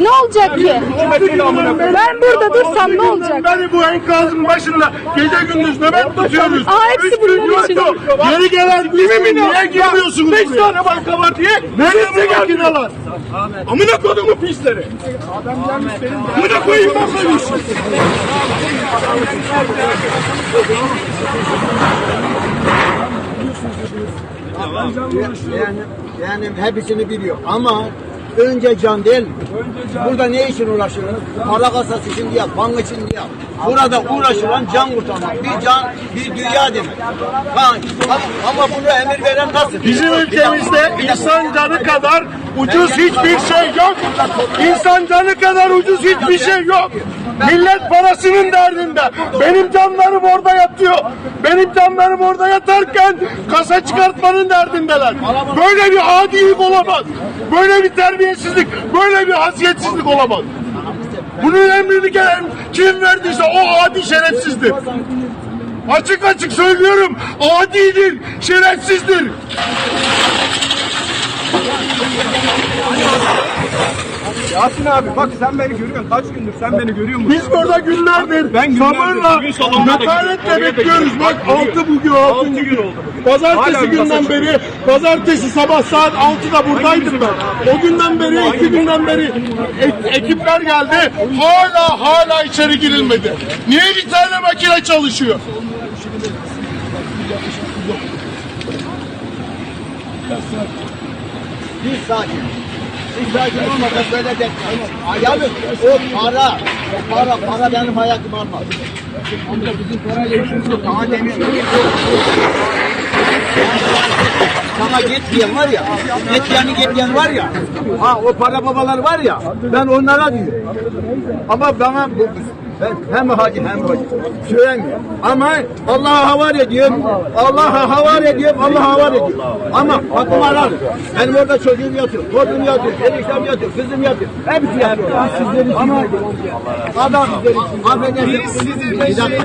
Ne olacak ki? Ben burada dursam ne olacak? Beni bu enkazın başında gece gündüz nöbet tutuyoruz. Aa, hepsi içinde. yoktu. Geri gelen mi Niye girmiyorsunuz Beş tane banka var diye. Nerede makineler? Amına kodumu pisleri. Amına koyayım ben işi. Yani, yani hepsini biliyor ama önce can değil mi? Burada ne için uğraşıyoruz? Para kasası için değil, bank için değil. Burada uğraşılan can kurtarmak. Bir can, bir dünya demek. Ha, ama, ama bunu emir veren nasıl? Bizim ülkemizde insan canı kadar ucuz hiçbir şey yok. İnsan canı kadar ucuz hiçbir şey yok. Millet parasının derdinde. Benim canlarım orada yatıyor. Benim canlarım orada yatarken kasa çıkartmanın derdindeler. Böyle bir adilik olamaz. Böyle bir terbiyesizlik, böyle bir hasiyetsizlik olamaz. Bunun emrini gelen kim verdiyse o adi şerefsizdir. Açık açık söylüyorum. Adidir, şerefsizdir. Yasin abi bak sen beni görüyorsun. Kaç gündür sen beni görüyor musun? Biz burada günlerdir Ben günlerdir, sabırla, da oraya da bekliyoruz. Bak Bak, altı bugün, altı Altı gün oldu bugün. Pazartesi Hala günden kasa beri, pazartesi sabah saat 6'da buradaydım ben. O günden beri, iki günden beri e- ekipler geldi. Hala hala içeri girilmedi. Niye bir tane makine çalışıyor? Bir sakin. Sakin olmadan böyle de. Yani o para, o para, para benim hayatımı almaz. Amca bizim parayla işimiz yok. Daha demin. Sana gitmeyen var ya, gitmeyen gitmeyen var ya, ha o para babalar var ya, ben onlara diyorum. Ama bana ben hem hacı hem hacı söylemiyorum. Ama Allah'a havale ediyorum, Allah'a havale ediyorum, Allah'a havale ediyorum. Ama hakkım arar. Benim orada çocuğum yatıyor, torunum yatıyor, eniştem yatıyor, kızım yatıyor. Hepsi yatıyor. Ama adam, affedersin, bir dakika.